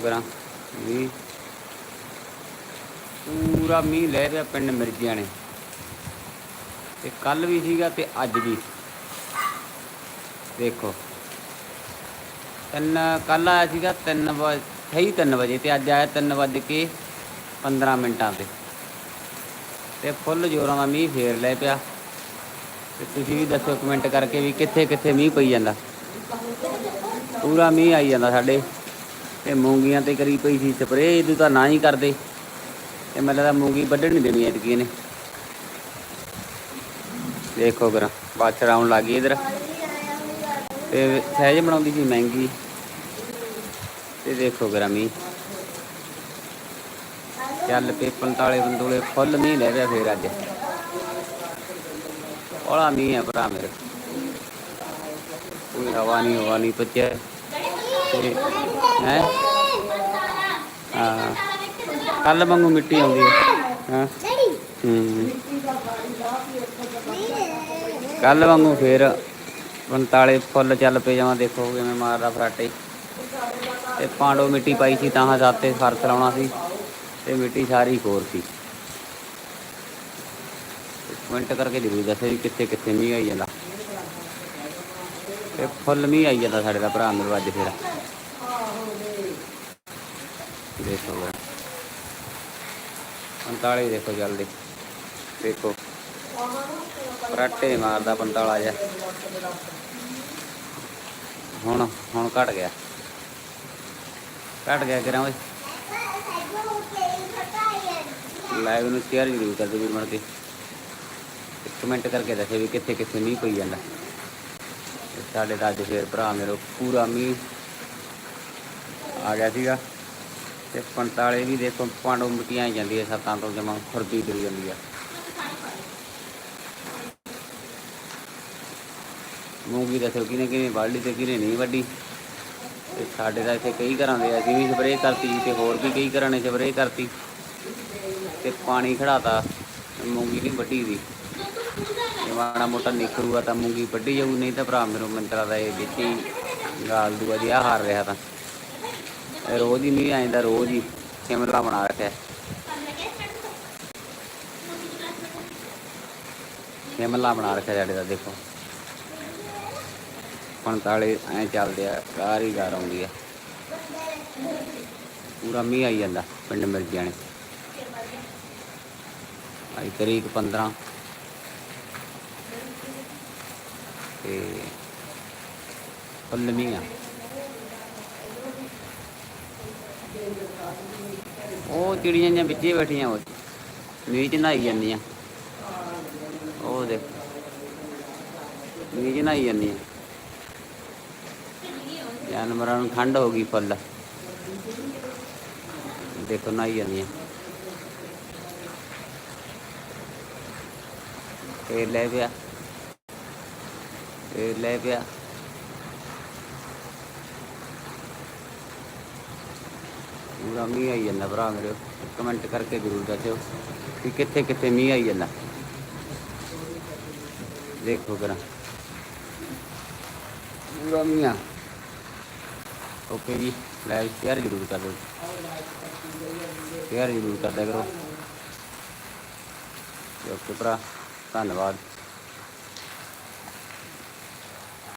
ਕਰਾਂ। ਵੀ ਪੂਰਾ ਮੀਂਹ ਲੈ ਰਿਹਾ ਪਿੰਡ ਮਿਰਜ਼ਿਆਂ ਨੇ। ਤੇ ਕੱਲ ਵੀ ਸੀਗਾ ਤੇ ਅੱਜ ਵੀ। ਦੇਖੋ। ਤਿੰਨ ਕੱਲ ਆਇਆ ਸੀਗਾ 3 ਵਜੇ ਸਹੀ 3 ਵਜੇ ਤੇ ਅੱਜ ਆਇਆ 3 ਵਜੇ ਕੇ 15 ਮਿੰਟਾਂ ਤੇ। ਤੇ ਫੁੱਲ ਜੋਰਾਂ ਦਾ ਮੀਂਹ ਫੇਰ ਲੈ ਪਿਆ। ਤੇ ਤੁਸੀਂ ਵੀ ਦੱਸੋ ਕਮੈਂਟ ਕਰਕੇ ਵੀ ਕਿੱਥੇ ਕਿੱਥੇ ਮੀਂਹ ਪਈ ਜਾਂਦਾ। ਪੂਰਾ ਮੀਂਹ ਆਈ ਜਾਂਦਾ ਸਾਡੇ। ਤੇ ਮੂੰਗੀਆਂ ਤੇ ਕਰੀ ਪਈ ਸੀ ਸਪਰੇ ਇਹਦੂ ਤਾਂ ਨਾ ਹੀ ਕਰਦੇ। ਤੇ ਮੈਨੂੰ ਲੱਗਦਾ ਮੂੰਗੀ ਵੱਢਣ ਨਹੀਂ ਦੇਣੀ ਐਤਕੀ ਇਹਨੇ। ਦੇਖੋ ਕਰਾਂ ਬਾਛੜ ਆਉਣ ਲੱਗੀ ਇਧਰ। ਤੇ ਸਹਿਜ ਬਣਾਉਂਦੀ ਸੀ ਮਹਿੰਗੀ। ਤੇ ਦੇਖੋ ਕਰਾਂ ਮੀ ਚੱਲ ਪੇ 45 ਬੰਦੂਲੇ ਫੁੱਲ ਮੀਂਹ ਲੈ ਰਿਹਾ ਫੇਰ ਅੱਜ। ਬੜਾ ਮੀਂਹ ਹੈ ਭਰਾ ਮੇਰੇ। ਕੋਈ ਹਵਾ ਨਹੀਂ ਹਵਾ ਨਹੀਂ ਪੱਚਿਆ ਤੇ ਹੈ? ਹਾਂ। ਕੱਲ ਵਾਂਗੂ ਮਿੱਟੀ ਆਉਂਦੀ ਹੈ। ਹਾਂ? ਹੂੰ। ਕੱਲ ਵਾਂਗੂ ਫੇਰ 45 ਫੁੱਲ ਚੱਲ ਪਏ, ਜਾਵਾਂ ਦੇਖੋ ਕਿਵੇਂ ਮਾਰਦਾ ਫਰਾਟੇ। ਤੇ ਪਾਂਡੋ ਮਿੱਟੀ ਪਾਈ ਸੀ, ਤਾਂ ਹਜ਼ਾਤੇ ਫਰਸ਼ ਲਾਉਣਾ ਸੀ, ਤੇ ਮਿੱਟੀ ਸਾਰੀ ਖੋਰ ਸੀ। ਕਮੈਂਟ ਕਰਕੇ ਜ਼ਰੂਰ ਦੱਸਿਓ ਜੀ ਕਿੱਥੇ ਕਿੱਥੇ ਮੀਂਹ ਆਈ ਜਾਂਦਾ। ਤੇ ਫੁੱਲ ਮੀਂਹ ਆਈ ਜਾਂਦਾ ਸਾਡੇ ਦਾ ਭਰਾ ਮੇਰੇ ਅੱਜ ਫੇਰ। ਦੇਖੋ ਵੇ 45 ਦੇਖੋ ਜਲਦੀ। ਦੇਖੋ। ਫਰਾਟੇ ਮਾਰਦਾ 45 ਜਿਹਾ। ਹੁਣ ਹੁਣ ਘਟ ਗਿਆ। ਘਟ ਗਿਆ ਕਿਰਾਂ ਓਏ। ਲਾਈਵ ਨੂੰ ਸ਼ੇਅਰ ਜ਼ਰੂਰ ਕਰ ਦਿਓ ਵੀਰ ਮਣ ਕੇ ਕਮੈਂਟ ਕਰਕੇ ਦੱਸਿਓ ਵੀ ਕਿੱਥੇ ਕਿੱਥੇ ਮੀਂਹ ਪਈ ਜਾਂਦਾ। ਸਾਡੇ ਤਾਂ ਅੱਜ ਫੇਰ ਭਰਾ ਮੇਰੇ ਪੂਰਾ ਮੀਂਹ ਆ ਗਿਆ ਸੀਗਾ। ਤੇ 45 ਵੀ ਦੇਖੋ ਪਾਂਡੋ ਮਿੱਟੀਆਂ ਹੀ ਜਾਂਦੀ ਹੈ ਸੱਤਾਂ ਤੋਂ ਜਮਾ ਖੁਰਦੀ ਕਰੀ ਜਾਂਦੀ ਆ। ਮੂੰਗੀ ਦੱਸੋ ਕਿਨੇ ਕਿਨੇ ਵੱਢ ਤੇ ਕਿਨੇ ਨਹੀਂ ਵੱਢੀ? ਤੇ ਸਾਡੇ ਤਾਂ ਇੱਥੇ ਕਈ ਘਰਾਂ ਦੇ ਅਸੀਂ ਵੀ ਸਪਰੇਅ ਕਰਤੀ ਤੇ ਹੋਰ ਵੀ ਕਈ ਘਰਾਂ ਨੇ ਸਪਰੇਅ ਕਰਤੀ। ਤੇ ਪਾਣੀ ਖੜਾਤਾ, ਮੂੰਗੀ ਨਹੀਂ ਵੱਢੀ ਦੀ ਜੇ ਮਾੜਾ ਮੋਟਾ ਨਿਕਲੂਗਾ ਤਾਂ ਮੂੰਗੀ ਵੱਢੀ ਜਾਊ, ਨਹੀਂ ਤਾਂ ਭਰਾ ਮੇਰੇ ਮੰਤਰਾ ਦਾ ਇਹ ਵਿੱਚ ਹੀ ਗਾਲ ਦੂਆ ਜਿਹਾ ਹਾਰ ਰਿਹਾ ਤਾਂ। ਇਹ ਰੋਜ਼ ਹੀ ਨਹੀਂ ਹੀ ਸਿਮਲਾ ਬਣਾ ਰੱਖਿਆ। ਸਿਮਲਾ ਬਣਾ ਰੱਖਿਆ ਸਾਡੇ ਦਾ, ਦੇਖੋ। 45 ਐ ਚੱਲਦੇ ਆ ਕਾਰ ਹੀ ਕਾਰ ਆਉਂਦੀ ਆ। ਪੂਰਾ ਮੀਂਹ ਆਈ ਜਾਂਦਾ ਪਿੰਡ ਮਿਰਜਿਆਂ ਨੇ। ਤਰੀਕ 15 ਤੇ ਫੁੱਲ ਆ ਉਹ ਚਿੜੀਆਂ ਜਾਂ ਵਿੱਚੇ ਬੈਠੀਆਂ ਉਹ। ਮੀਂਹ ਚ ਨਹਾਈ ਜਾਂਦੀਆਂ। ਉਹ ਦੇਖ। ਮੀਂਹ ਚ ਨਹਾਈ ਜਾਂਦੀਆਂ। ਜਾਨਵਰਾਂ ਨੂੰ ਠੰਡ ਹੋ ਗਈ ਫੁੱਲ। ਦੇਖੋ ਨਹਾਈ ਜਾਂਦੀਆਂ। ਤੇ ਲੈ ਪਿਆ ਇਹ ਲੈ ਪਿਆ ਪੂਰਾ ਮੀਂਹ ਆਈ ਜਾਂਦਾ ਭਰਾ ਮੇਰੇ ਕਮੈਂਟ ਕਰਕੇ ਜ਼ਰੂਰ ਦੱਸਿਓ ਕਿ ਕਿੱਥੇ ਕਿੱਥੇ ਮੀਂਹ ਆਈ ਜਾਂਦਾ ਦੇਖੋ ਕਰਾਂ ਪੂਰਾ ਮੀਂਹ ਆ ਓਕੇ ਜੀ ਲਾਈਵ ਸ਼ੇਅਰ ਜ਼ਰੂਰ ਕਰ ਦਿਓ ਸ਼ੇਅਰ ਜ਼ਰੂਰ ਕਰਦਿਆ ਕਰੋ ਤੇ ਓਕੇ ਭਰਾ ਧੰਨਵਾਦ